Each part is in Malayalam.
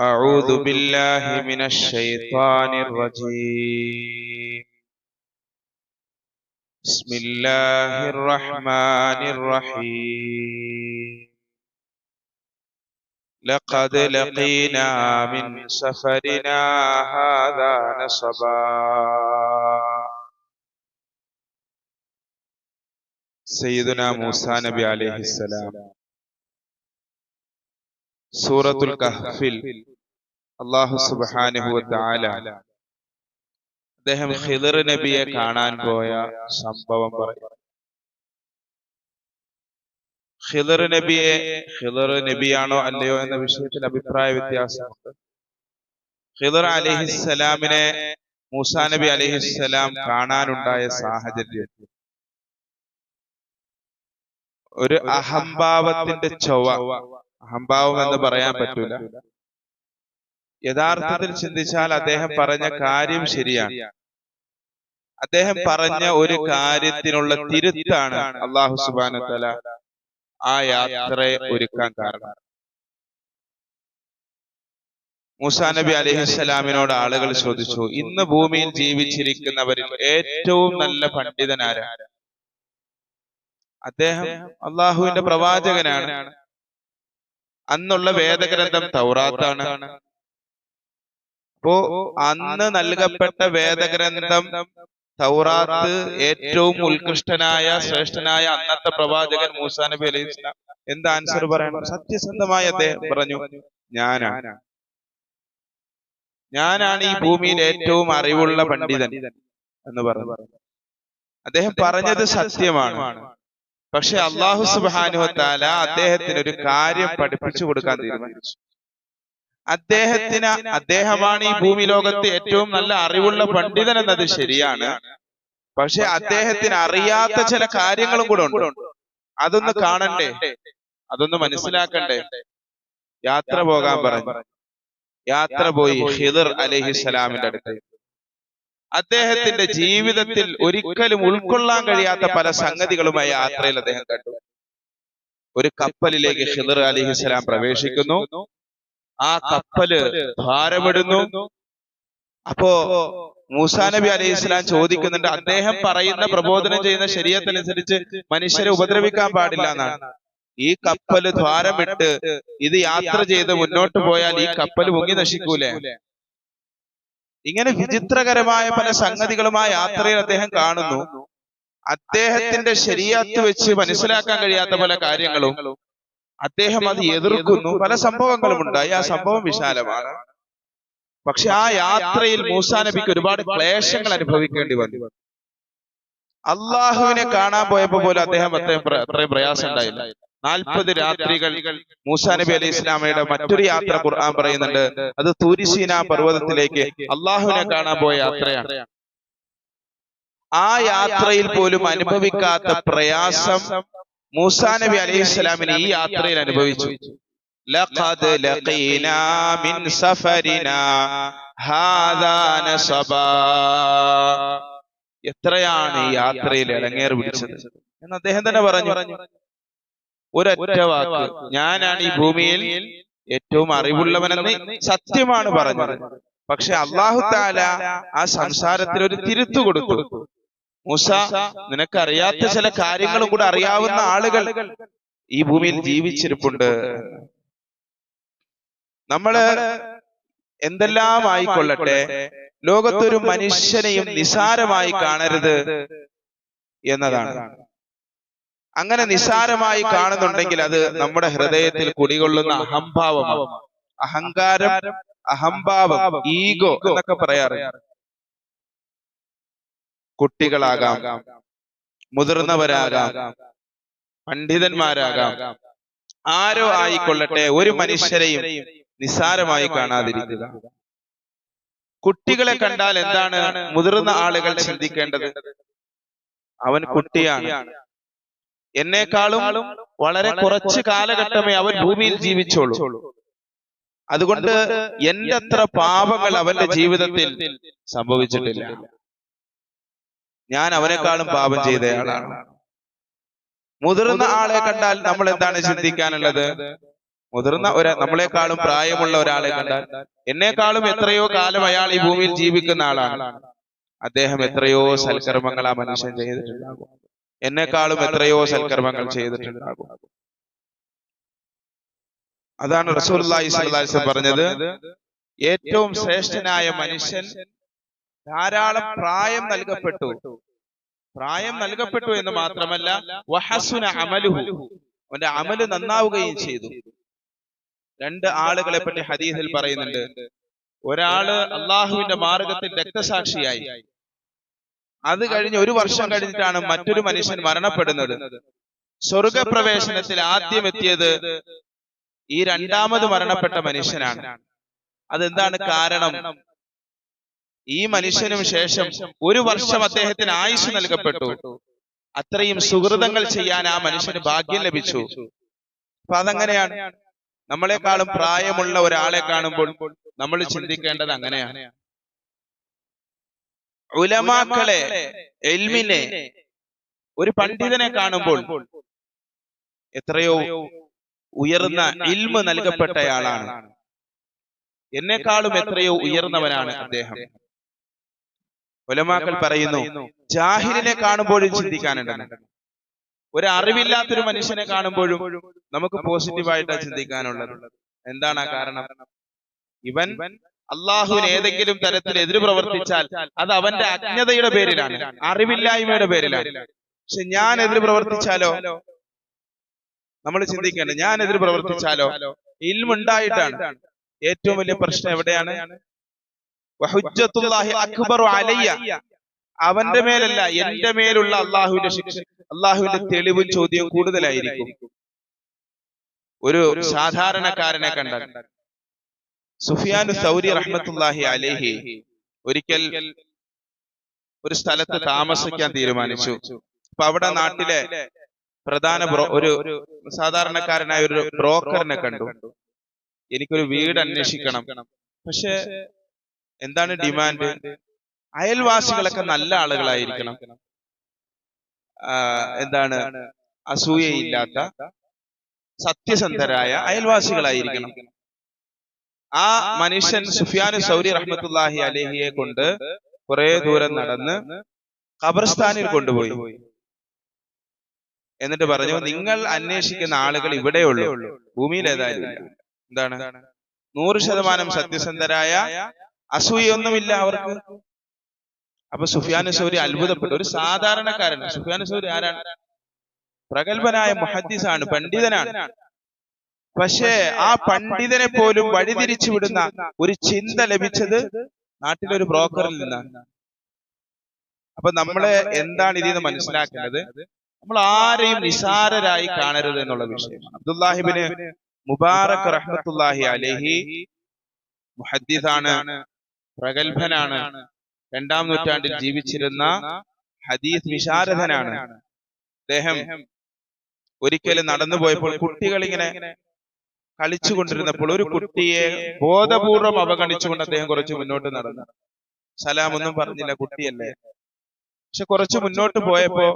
أعوذ بالله من الشيطان الرجيم. بسم الله الرحمن الرحيم. لقد لقينا من سفرنا هذا نصبا. سيدنا موسى نبي عليه السلام. സൂറത്തുൽ കഹ്ഫിൽ. അള്ളാഹു സുബ്ഹാനഹു വതആല അദ്ദേഹം ഖിദർ നബിയെ കാണാൻ പോയ സംഭവം പറയും. ഖിദർ നബിയെ ഖിദർ നബിയാണോ അല്ലയോ എന്ന വിഷയത്തിൽ അഭിപ്രായ വ്യത്യാസമുണ്ട് ഖിദർ അലിഹിസ്സലാമിനെ മൂസാ നബി അലിഹിസ്സലാം കാണാനുണ്ടായ സാഹചര്യം. ഒരു അഹംഭാവത്തിന്റെ ചൊവ്വ. അഹംഭാവം എന്ന് പറയാൻ പറ്റൂല. യഥാർത്ഥത്തിൽ ചിന്തിച്ചാൽ അദ്ദേഹം പറഞ്ഞ കാര്യം ശരിയാണ്. അദ്ദേഹം പറഞ്ഞ ഒരു കാര്യത്തിനുള്ള തിരുത്താണ് അള്ളാഹു സുബാന ആ യാത്രയെ ഒരുക്കാൻ കാരണം. മൂസാ നബി അലഹിസ്സലാമിനോട് ആളുകൾ ചോദിച്ചു ഇന്ന് ഭൂമിയിൽ ജീവിച്ചിരിക്കുന്നവരിൽ ഏറ്റവും നല്ല പണ്ഡിതനാരാണ് അദ്ദേഹം അള്ളാഹുവിന്റെ പ്രവാചകനാണ്. അന്നുള്ള വേദഗ്രന്ഥം തൗറാത്താണ്. അപ്പോ അന്ന് നൽകപ്പെട്ട വേദഗ്രന്ഥം തൗറാത്ത് ഏറ്റവും ഉത്കൃഷ്ടനായ ശ്രേഷ്ഠനായ അന്നത്തെ പ്രവാചകൻ മൂസാ നബി അലൈഹി ഇസ്ലാം എന്താ ആൻസർ പറയണം? സത്യസന്ധമായ അദ്ദേഹം പറഞ്ഞു ഞാനാണ്. ഞാനാണ്. ഈ ഭൂമിയിൽ ഏറ്റവും അറിവുള്ള പണ്ഡിതൻ എന്ന് പറഞ്ഞു. അദ്ദേഹം പറഞ്ഞത് സത്യമാണ്. പക്ഷെ അള്ളാഹു സുബാനുഹത്താല അദ്ദേഹത്തിന് ഒരു കാര്യം പഠിപ്പിച്ചു കൊടുക്കാൻ തീരുമാനിച്ചു. അദ്ദേഹത്തിന് അദ്ദേഹമാണ് ഈ ഭൂമി ലോകത്തെ ഏറ്റവും നല്ല അറിവുള്ള പണ്ഡിതൻ എന്നത് ശരിയാണ്. പക്ഷെ അദ്ദേഹത്തിന് അറിയാത്ത ചില കാര്യങ്ങളും കൂടെ ഉണ്ട്. അതൊന്ന് കാണണ്ടേ? അതൊന്ന് മനസ്സിലാക്കണ്ടേ? യാത്ര പോകാൻ പറഞ്ഞു യാത്ര പോയി ഹിദർ അലഹിസ്സലാമിന്റെ അടുത്ത്. അദ്ദേഹത്തിന്റെ ജീവിതത്തിൽ ഒരിക്കലും ഉൾക്കൊള്ളാൻ കഴിയാത്ത പല സംഗതികളുമായി യാത്രയിൽ അദ്ദേഹം കണ്ടു. ഒരു കപ്പലിലേക്ക് ഹിദർ അലിഹിസ്ലാം പ്രവേശിക്കുന്നു. ആ കപ്പൽ ഭാരമിടുന്നു. അപ്പോ മൂസാ നബി അലൈഹി ഇസ്ലാം ചോദിക്കുന്നുണ്ട് അദ്ദേഹം പറയുന്ന പ്രബോധനം ചെയ്യുന്ന ശരീരത്തിനനുസരിച്ച് മനുഷ്യരെ ഉപദ്രവിക്കാൻ പാടില്ല എന്നാണ്. ഈ കപ്പൽ ദ്വാരമിട്ട് ഇത് യാത്ര ചെയ്ത് മുന്നോട്ട് പോയാൽ ഈ കപ്പൽ മുങ്ങി നശിക്കൂലേ? ഇങ്ങനെ വിചിത്രകരമായ പല സംഗതികളുമായി യാത്രയിൽ അദ്ദേഹം കാണുന്നു. അദ്ദേഹത്തിന്റെ ശരിയാത്ത് വെച്ച് മനസ്സിലാക്കാൻ കഴിയാത്ത പല കാര്യങ്ങളും അദ്ദേഹം അത് എതിർക്കുന്നു. പല സംഭവങ്ങളും ഉണ്ടായി ആ സംഭവം വിശാലമാണ്. പക്ഷെ ആ യാത്രയിൽ മൂസാ നബിക്ക് ഒരുപാട് ക്ലേശങ്ങൾ അനുഭവിക്കേണ്ടി വന്നു. അള്ളാഹുവിനെ കാണാൻ പോയപ്പോ പോലും അദ്ദേഹം അത്രയും അത്രയും പ്രയാസം ഉണ്ടായില്ല. നാൽപ്പത് രാത്രികൾ മൂസാ നബി അലൈഹി ഇസ്ലാമയുടെ മറ്റൊരു യാത്ര ഖുർആൻ പറയുന്നുണ്ട്. അത് തൂരിസീന പർവതത്തിലേക്ക് അള്ളാഹുവിനെ കാണാൻ പോയ യാത്രയാണ്. ആ യാത്രയിൽ പോലും അനുഭവിക്കാത്ത പ്രയാസം മൂസാ നബി അലൈഹി ഇസ്ലാമിന് ഈ യാത്രയിൽ അനുഭവിച്ചു. لقد ലഖീനാ മിൻ സഫരിനാ ഹാദാ نصبا എത്രയാണ് ഈ യാത്രയിൽ ഇടങ്ങേറ് പിടിച്ചത്? എന്ന് അദ്ദേഹം തന്നെ പറഞ്ഞു. ഒരൊറ്റ വാക്ക്. ഞാനാണ് ഈ ഭൂമിയിൽ ഏറ്റവും അറിവുള്ളവനെന്ന് സത്യമാണ് പറഞ്ഞത്. പക്ഷെ അള്ളാഹു താല ആ സംസാരത്തിൽ ഒരു തിരുത്തു കൊടുത്തു. മൂസ നിനക്കറിയാത്ത ചില കാര്യങ്ങളും കൂടെ അറിയാവുന്ന ആളുകൾ ഈ ഭൂമിയിൽ ജീവിച്ചിരിപ്പുണ്ട്. നമ്മൾ എന്തെല്ലാം ആയിക്കൊള്ളട്ടെ ലോകത്തൊരു മനുഷ്യനെയും നിസാരമായി കാണരുത് എന്നതാണ്. അങ്ങനെ നിസാരമായി കാണുന്നുണ്ടെങ്കിൽ അത് നമ്മുടെ ഹൃദയത്തിൽ കുടികൊള്ളുന്ന അഹംഭാവമാണ് അഹങ്കാരം അഹംഭാവം ഈഗോ എന്നൊക്കെ പറയാറുണ്ട് കുട്ടികളാകാം മുതിർന്നവരാകാം പണ്ഡിതന്മാരാകാം. ആരോ ആയിക്കൊള്ളട്ടെ ഒരു മനുഷ്യരെയും നിസാരമായി കാണാതിരിക്കുക. കുട്ടികളെ കണ്ടാൽ എന്താണ് മുതിർന്ന ആളുകൾ ചിന്തിക്കേണ്ടത്? അവൻ കുട്ടിയാണ്. എന്നെക്കാളും വളരെ കുറച്ച് കാലഘട്ടമേ അവൻ ഭൂമിയിൽ ജീവിച്ചോളൂ അതുകൊണ്ട് എന്റെ അത്ര പാപങ്ങൾ അവന്റെ ജീവിതത്തിൽ സംഭവിച്ചിട്ടില്ല. ഞാൻ അവനെക്കാളും പാപം ചെയ്തയാളാണ്. മുതിർന്ന ആളെ കണ്ടാൽ നമ്മൾ എന്താണ് ചിന്തിക്കാനുള്ളത്? മുതിർന്ന ഒരു നമ്മളെക്കാളും പ്രായമുള്ള ഒരാളെ കണ്ടാൽ എന്നെക്കാളും എത്രയോ കാലം അയാൾ ഈ ഭൂമിയിൽ ജീവിക്കുന്ന ആളാണ്. അദ്ദേഹം എത്രയോ സൽക്കർമ്മങ്ങൾ ആ മനുഷ്യൻ ചെയ്തിട്ടുണ്ടാകും എന്നെക്കാളും എത്രയോ സൽക്കർമ്മങ്ങൾ ചെയ്തിട്ടുണ്ടാകും. അതാണ് വസല്ലം പറഞ്ഞത്. ഏറ്റവും ശ്രേഷ്ഠനായ മനുഷ്യൻ ധാരാളം പ്രായം നൽകപ്പെട്ടു. പ്രായം നൽകപ്പെട്ടു എന്ന് മാത്രമല്ല വഹസുന അമലുഹു. അവന്റെ അമൽ നന്നാവുകയും ചെയ്തു. രണ്ട് ആളുകളെ പറ്റി ഹദീസിൽ പറയുന്നുണ്ട്. ഒരാൾ അള്ളാഹുവിന്റെ മാർഗത്തിൽ രക്തസാക്ഷിയായി. അത് കഴിഞ്ഞ് ഒരു വർഷം കഴിഞ്ഞിട്ടാണ് മറ്റൊരു മനുഷ്യൻ മരണപ്പെടുന്നത്. സ്വർഗപ്രവേശനത്തിൽ ആദ്യം എത്തിയത് ഈ രണ്ടാമത് മരണപ്പെട്ട മനുഷ്യനാണ്. അതെന്താണ് കാരണം? ഈ മനുഷ്യനും ശേഷം ഒരു വർഷം അദ്ദേഹത്തിന് ആയുസ് നൽകപ്പെട്ടു. അത്രയും സുഹൃതങ്ങൾ ചെയ്യാൻ ആ മനുഷ്യന് ഭാഗ്യം ലഭിച്ചു. അപ്പൊ അതങ്ങനെയാണ്? നമ്മളെക്കാളും പ്രായമുള്ള ഒരാളെ കാണുമ്പോൾ നമ്മൾ ചിന്തിക്കേണ്ടത് അങ്ങനെയാണ്. ഉലമാക്കളെ എൽമിനെ ഒരു പണ്ഡിതനെ കാണുമ്പോൾ എത്രയോ ഉയർന്ന ഇൽമ് നൽകപ്പെട്ടയാളാണ്. എന്നെക്കാളും എത്രയോ ഉയർന്നവനാണ് അദ്ദേഹം. ഒലമാക്കൾ പറയുന്നു ജാഹിലിനെ കാണുമ്പോഴും ചിന്തിക്കാനുണ്ട്. ഒരു അറിവില്ലാത്തൊരു മനുഷ്യനെ കാണുമ്പോഴും നമുക്ക് പോസിറ്റീവായിട്ടാണ് ചിന്തിക്കാനുള്ളത്. എന്താണ് ആ കാരണം? ഇവൻ അള്ളാഹുവിന് ഏതെങ്കിലും തരത്തിൽ എതിര് പ്രവർത്തിച്ചാൽ അത് അവന്റെ അജ്ഞതയുടെ പേരിലാണ്. അറിവില്ലായ്മയുടെ പേരിലാണ്. പക്ഷെ ഞാൻ എതിര് പ്രവർത്തിച്ചാലോ? നമ്മൾ ചിന്തിക്കേണ്ട ഞാൻ എതിര് പ്രവർത്തിച്ചാലോ? ഇൽമുണ്ടായിട്ടാണ് ഏറ്റവും വലിയ പ്രശ്നം എവിടെയാണ്? അക്ബറു അലയ്യ. അവന്റെ മേലല്ല എന്റെ മേലുള്ള അള്ളാഹുവിന്റെ ശിക്ഷ. അള്ളാഹുവിന്റെ തെളിവും ചോദ്യവും കൂടുതലായിരിക്കും. ഒരു സാധാരണക്കാരനെ കണ്ടാൽ സുഫിയാൻ സൗരി റഹ്മത്തുല്ലാഹി അലേഹി ഒരിക്കൽ ഒരു സ്ഥലത്ത് താമസിക്കാൻ തീരുമാനിച്ചു. അപ്പൊ അവിടെ നാട്ടിലെ പ്രധാന ഒരു സാധാരണക്കാരനായ ഒരു ബ്രോക്കറിനെ കണ്ടു. എനിക്കൊരു വീട് അന്വേഷിക്കണം. പക്ഷെ എന്താണ് ഡിമാൻഡ്? അയൽവാസികളൊക്കെ നല്ല ആളുകളായിരിക്കണം. എന്താണ് അസൂയയില്ലാത്ത സത്യസന്ധരായ അയൽവാസികളായിരിക്കണം. ആ മനുഷ്യൻ സുഫിയാൻ സൗരി റഹ്മത്തുല്ലാഹി അലേഹിയെ കൊണ്ട് കുറെ ദൂരം നടന്ന് ഖബർസ്ഥാനിൽ കൊണ്ടുപോയി. എന്നിട്ട് പറഞ്ഞു നിങ്ങൾ അന്വേഷിക്കുന്ന ആളുകൾ ഇവിടെയുള്ളൂ ഭൂമിയിൽ ഏതായാലും എന്താണ്? നൂറ് ശതമാനം സത്യസന്ധരായ അസൂയൊന്നുമില്ല അവർക്ക്. അപ്പൊ സുഫിയാൻ സൗരി അത്ഭുതപ്പെട്ടു. ഒരു സാധാരണക്കാരൻ സുഫിയാൻ സൗരി ആരാണ്? പ്രഗത്ഭനായ മുഹദ്ദിസാണ് പണ്ഡിതനാണ്. പക്ഷേ ആ പണ്ഡിതനെ പോലും വഴിതിരിച്ചു വിടുന്ന ഒരു ചിന്ത ലഭിച്ചത് നാട്ടിലൊരു ബ്രോക്കറിൽ നിന്നാണ്. അപ്പൊ നമ്മൾ എന്താണ് ഇതിൽ നിന്ന് മനസ്സിലാക്കേണ്ടത് നമ്മൾ ആരെയും നിസാരരായി കാണരുത് എന്നുള്ള വിഷയം അബ്ദുല്ലാഹിബിന് മുബാറക് റഹ്മത്തുല്ലാഹി അലഹി മുഹദ്ദിസാണ് പ്രഗത്ഭനാണ്. രണ്ടാം നൂറ്റാണ്ടിൽ ജീവിച്ചിരുന്ന ഹദീസ് വിശാരദനാണ്. അദ്ദേഹം ഒരിക്കലും നടന്നു പോയപ്പോൾ കുട്ടികൾ ഇങ്ങനെ കളിച്ചുകൊണ്ടിരുന്നപ്പോൾ ഒരു കുട്ടിയെ ബോധപൂർവം അവഗണിച്ചുകൊണ്ട് അദ്ദേഹം കുറച്ച് മുന്നോട്ട് നടന്നു. സലാം ഒന്നും പറഞ്ഞില്ല കുട്ടിയല്ലേ. പക്ഷെ കുറച്ച് മുന്നോട്ട് പോയപ്പോ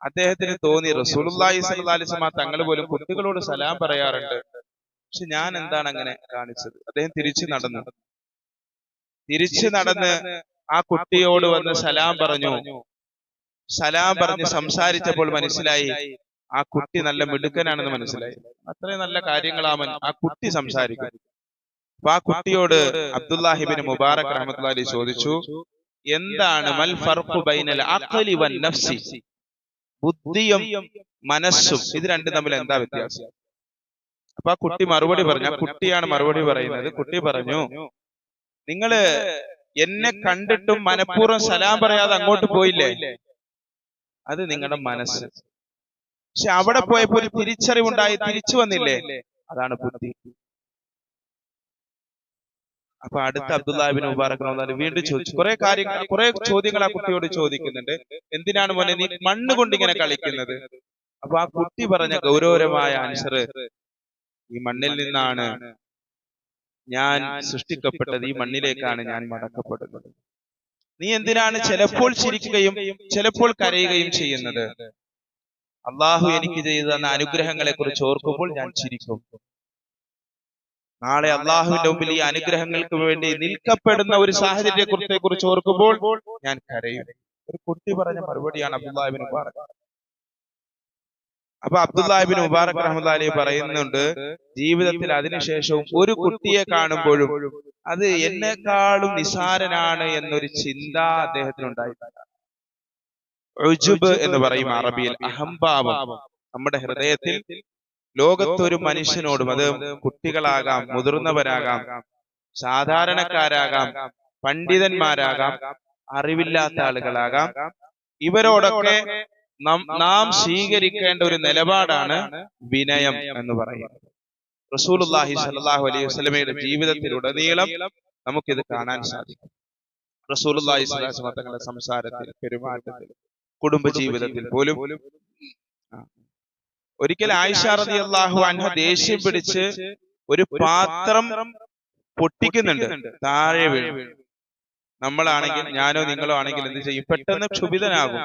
അദ്ദേഹത്തിന് തോന്നി റസൂലുള്ളാഹി സ്വല്ലല്ലാഹി അലൈഹി വസല്ലം തങ്ങൾ പോലും കുട്ടികളോട് സലാം പറയാറുണ്ട്. പക്ഷെ ഞാൻ എന്താണ് അങ്ങനെ കാണിച്ചത്? അദ്ദേഹം തിരിച്ചു നടന്നു. തിരിച്ചു നടന്ന് ആ കുട്ടിയോട് വന്ന് സലാം പറഞ്ഞു. സലാം പറഞ്ഞ് സംസാരിച്ചപ്പോൾ മനസ്സിലായി ആ കുട്ടി നല്ല മിടുക്കനാണെന്ന് മനസ്സിലായി. അത്രയും നല്ല കാര്യങ്ങളാമൻ ആ കുട്ടി സംസാരിക്കും. അപ്പൊ ആ കുട്ടിയോട് അബ്ദുല്ലാഹിബിന് മുബാറക് റഹ്മത്തുള്ളാഹി ചോദിച്ചു എന്താണ് മൽ ഫർഖു ബൈനൽ അഖലി വൻ നഫ്സി? ബുദ്ധിയും മനസ്സും ഇത് രണ്ടും തമ്മിൽ എന്താ വ്യത്യാസം? അപ്പൊ ആ കുട്ടി മറുപടി പറഞ്ഞു. ആ കുട്ടിയാണ് മറുപടി പറയുന്നത്. കുട്ടി പറഞ്ഞു നിങ്ങൾ എന്നെ കണ്ടിട്ടും മനഃപൂർവം സലാം പറയാതെ അങ്ങോട്ട് പോയില്ലേ? അത് നിങ്ങളുടെ മനസ്സ്. പക്ഷെ അവിടെ പോയപ്പോ ഒരു തിരിച്ചറിവുണ്ടായി തിരിച്ചു വന്നില്ലേ? അതാണ് ബുദ്ധി. അപ്പൊ അടുത്ത അബ്ദുല്ലാബിൻ മുബാറക് വീണ്ടും ചോദിച്ചു. കുറെ കാര്യങ്ങൾ കുറെ ചോദ്യങ്ങൾ ആ കുട്ടിയോട് ചോദിക്കുന്നുണ്ട്. എന്തിനാണ് മോനെ നീ മണ്ണ് കൊണ്ട് ഇങ്ങനെ കളിക്കുന്നത്? അപ്പൊ ആ കുട്ടി പറഞ്ഞ ഗൗരവരമായ ആൻസർ ഈ മണ്ണിൽ നിന്നാണ് ഞാൻ സൃഷ്ടിക്കപ്പെട്ടത്. ഈ മണ്ണിലേക്കാണ് ഞാൻ മടക്കപ്പെടുന്നത്. നീ എന്തിനാണ് ചിലപ്പോൾ ചിരിക്കുകയും ചിലപ്പോൾ കരയുകയും ചെയ്യുന്നത്? അള്ളാഹു എനിക്ക് ചെയ്തു തന്ന അനുഗ്രഹങ്ങളെ കുറിച്ച് ഓർക്കുമ്പോൾ ഞാൻ ചിരിക്കും. നാളെ അള്ളാഹുവിന്റെ മുമ്പിൽ ഈ അനുഗ്രഹങ്ങൾക്ക് വേണ്ടി നിൽക്കപ്പെടുന്ന ഒരു സാഹചര്യത്തെ കുറിച്ച് ഓർക്കുമ്പോൾ ഞാൻ കരയും. ഒരു കുട്ടി പറഞ്ഞ മറുപടിയാണ് അബ്ദുല്ലാഹിബിൻ മുബാറക്. അപ്പൊ അബ്ദുല്ലാഹിബിൻ മുബാറക് റഹ്മദ് പറയുന്നുണ്ട് ജീവിതത്തിൽ അതിനുശേഷവും ഒരു കുട്ടിയെ കാണുമ്പോഴും അത് എന്നെക്കാളും നിസാരനാണ് എന്നൊരു ചിന്ത അദ്ദേഹത്തിനുണ്ടായിട്ടില്ല ഉജുബ് എന്ന് പറയും അറബിയിൽ അഹംഭാവം. നമ്മുടെ ഹൃദയത്തിൽ ലോകത്തൊരു മനുഷ്യനോടും അത് കുട്ടികളാകാം മുതിർന്നവരാകാം സാധാരണക്കാരാകാം പണ്ഡിതന്മാരാകാം അറിവില്ലാത്ത ആളുകളാകാം. ഇവരോടൊക്കെ നാം സ്വീകരിക്കേണ്ട ഒരു നിലപാടാണ് വിനയം എന്ന് പറയുന്നത്. റസൂലുള്ളാഹി സ്വല്ലല്ലാഹു അലൈഹി വസല്ലമയുടെ ജീവിതത്തിലുടനീളം നമുക്കിത് കാണാൻ സാധിക്കും. റസൂലുള്ളാഹി സ്വല്ലല്ലാഹു തങ്ങളുടെ സംസാരത്തിൽ പെരുമാറ്റത്തിൽ കുടുംബ ജീവിതത്തിൽ പോലും ഒരിക്കൽ ആയിഷാറതി റളിയല്ലാഹു അൻഹ ദേഷ്യം പിടിച്ച് ഒരു പാത്രം പൊട്ടിക്കുന്നുണ്ട്. താഴെ വീഴും. നമ്മളാണെങ്കിൽ ഞാനോ നിങ്ങളോ ആണെങ്കിൽ എന്ത് ചെയ്യും? പെട്ടെന്ന് ക്ഷുഭിതനാകും.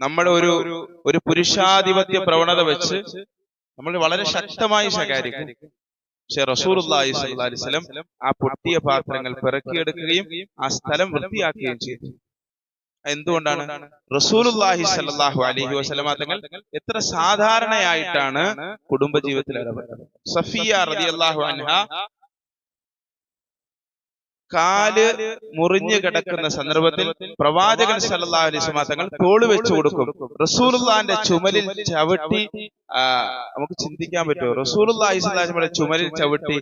നമ്മുടെ ഒരു ഒരു പുരുഷാധിപത്യ പ്രവണത വെച്ച് നമ്മൾ വളരെ ശക്തമായി ശകാരിക്കും. പക്ഷെ അലൈഹി വസല്ലം ആ പൊട്ടിയ പാത്രങ്ങൾ പിറക്കിയെടുക്കുകയും ആ സ്ഥലം വൃത്തിയാക്കുകയും ചെയ്തു. എന്തുകൊണ്ടാണ്? റസൂലുല്ലാഹി സ്വല്ലല്ലാഹു അലൈഹി വസല്ലമ തങ്ങൾ എത്ര സാധാരണയായിട്ടാണ് കുടുംബജീവിതത്തിൽ ഇടപെട്ടത് സഫിയ റളിയല്ലാഹു അൻഹ കാൽ മുറിഞ്ഞു കിടക്കുന്ന സന്ദർഭത്തിൽ പ്രവാചകൻ സല്ലല്ലാഹു അലൈഹി തങ്ങൾ തോൾ വെച്ചു കൊടുക്കും. റസൂലുള്ളാന്റെ ചുമലിൽ ചവിട്ടി നമുക്ക് ചിന്തിക്കാൻ പറ്റുമോ? റസൂലുള്ളാഹി സ്വല്ലല്ലാഹു അലൈഹി വസല്ലമയുടെ ചുമലിൽ ചവിട്ടി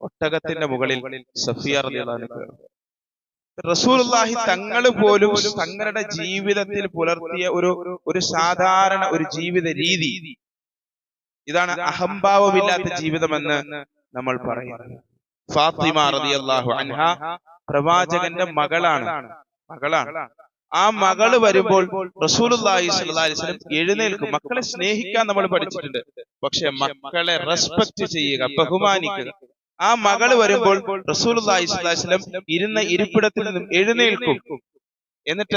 ഒട്ടകത്തിന്റെ മുകളിൽ സഫിയ റളിയല്ലാഹു അൻഹ റസൂലുള്ളാഹി തങ്ങൾ പോലും തങ്ങളുടെ ജീവിതത്തിൽ പുലർത്തിയ ഒരു ഒരു സാധാരണ ഒരു ജീവിത രീതി. ഇതാണ് അഹംഭാവമില്ലാത്ത ജീവിതമെന്ന് നമ്മൾ പറയുന്നത് ഫാത്തിമ റളിയല്ലാഹു അൻഹ പ്രവാചകന്റെ മകളാണ്. മകളാണ്. ആ മകൾ വരുമ്പോൾ റസൂലുള്ളാഹി സ്വല്ലല്ലാഹി അലൈഹി വസല്ലം എഴുന്നേൽക്കും. മക്കളെ സ്നേഹിക്കാൻ നമ്മൾ പഠിച്ചിട്ടുണ്ട്. പക്ഷെ മക്കളെ റെസ്പെക്ട് ചെയ്യുക ബഹുമാനിക്കുക. ആ മകൾ വരുമ്പോൾ റസൂൽ വസല്ലം ഇരുന്ന ഇരിപ്പിടത്തിൽ നിന്നും എഴുന്നേൽക്കും. എന്നിട്ട്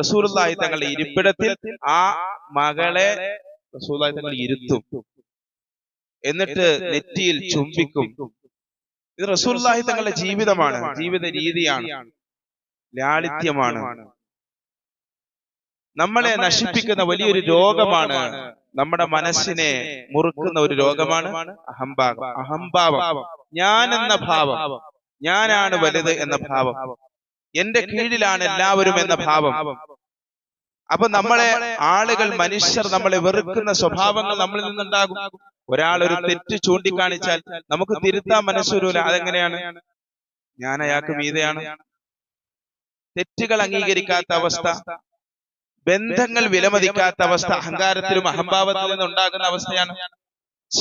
റസൂലുള്ളാഹി തങ്ങളുടെ ഇരിപ്പിടത്തിൽ ആ മകളെ റസൂലുള്ളാഹി തങ്ങൾ ഇരുത്തും. എന്നിട്ട് നെറ്റിയിൽ ചുംബിക്കും. ഇത് റസൂലുള്ളാഹി തങ്ങളുടെ ജീവിതമാണ്. ജീവിത രീതിയാണ്. ലാളിത്യമാണ്. നമ്മളെ നശിപ്പിക്കുന്ന വലിയൊരു രോഗമാണ് നമ്മുടെ മനസ്സിനെ മുറുക്കുന്ന ഒരു രോഗമാണ് അഹംഭാവം. അഹംഭാവം. ഞാൻ എന്ന ഭാവം. ഞാനാണ് വലുത് എന്ന ഭാവം. എന്റെ കീഴിലാണ് എല്ലാവരും എന്ന ഭാവം. അപ്പൊ നമ്മളെ ആളുകൾ മനുഷ്യർ നമ്മളെ വെറുക്കുന്ന സ്വഭാവങ്ങൾ നമ്മളിൽ നിന്നുണ്ടാകും. ഒരാൾ ഒരു തെറ്റ് ചൂണ്ടിക്കാണിച്ചാൽ നമുക്ക് തിരുത്താൻ മനസ്സൊരുല അതെങ്ങനെയാണ് ഞാൻ അയാൾക്ക് മീതയാണ്. തെറ്റുകൾ അംഗീകരിക്കാത്ത അവസ്ഥ. ബന്ധങ്ങൾ വിലമതിക്കാത്ത അവസ്ഥ അഹങ്കാരത്തിലും അഹംഭാവത്തിൽ നിന്നുണ്ടാകുന്ന അവസ്ഥയാണ്.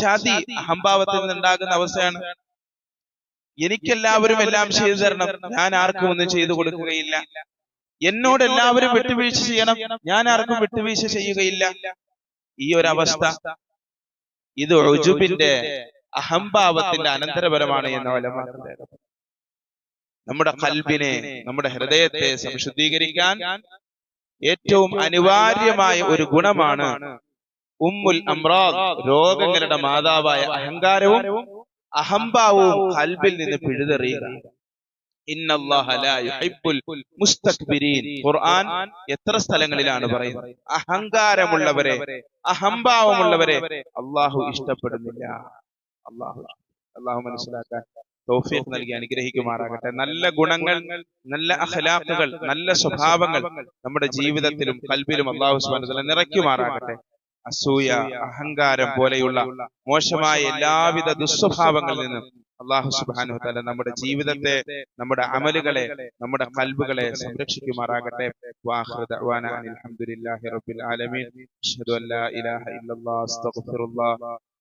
ശാതി അഹംഭാവത്തിൽ നിന്നുണ്ടാകുന്ന അവസ്ഥയാണ്. എനിക്കെല്ലാവരും എല്ലാം ചെയ്തു തരണം ഞാൻ ആർക്കും ഒന്നും ചെയ്തു കൊടുക്കുകയില്ല. എന്നോട് എല്ലാവരും വിട്ടുവീഴ്ച ചെയ്യണം. ഞാൻ ആർക്കും വിട്ടുവീഴ്ച ചെയ്യുകയില്ല. ഈ ഒരു അവസ്ഥ. ഇത് ഒജുബിന്റെ അഹംഭാവത്തിന്റെ അനന്തരപരമാണ് എന്ന നമ്മുടെ കൽബിനെ നമ്മുടെ ഹൃദയത്തെ സംശുദ്ധീകരിക്കാൻ ഏറ്റവും അനിവാര്യമായ ഒരു ഗുണമാണ് ഉമ്മുൽ അമ്രാദ്. രോഗങ്ങളുടെ മാതാവായ അഹങ്കാരവും അഹംഭാവവും കൽബിൽ നിന്ന് പിഴുതെറിയുക. ഖുർആൻ എത്ര സ്ഥലങ്ങളിലാണ് പറയുന്നത്? അഹങ്കാരമുള്ളവരെ അഹംഭാവമുള്ളവരെ അള്ളാഹു ഇഷ്ടപ്പെടുന്നില്ല. അള്ളാഹു അള്ളാഹു മനസ്സിലാക്കാൻ തൗഫീഖ് നൽകി അനുഗ്രഹിക്കുമാറാകട്ടെ. നല്ല ഗുണങ്ങൾ നല്ല അഖലാഖുകൾ നല്ല സ്വഭാവങ്ങൾ നമ്മുടെ ജീവിതത്തിലും കൽബിലും അള്ളാഹു സുബ്ഹാനഹു വ തആല നിറയ്ക്കുമാറാകട്ടെ. അസൂയ അഹങ്കാരം പോലെയുള്ള മോശമായ എല്ലാവിധ ദുസ്വഭാവങ്ങളിൽ നിന്നും അള്ളാഹു സുബ്ഹാനഹു വ തആല നമ്മുടെ ജീവിതത്തെ നമ്മുടെ അമലുകളെ നമ്മുടെ കൽബുകളെ സംരക്ഷിക്കുമാറാകട്ടെ. അൽഹംദുലില്ലാഹി റബ്ബിൽ ആലമീൻ. അഷ്ഹദു അല്ലാ ഇലാഹ ഇല്ലല്ലാഹ് അസ്തഗ്ഫിറുല്ലാഹ്.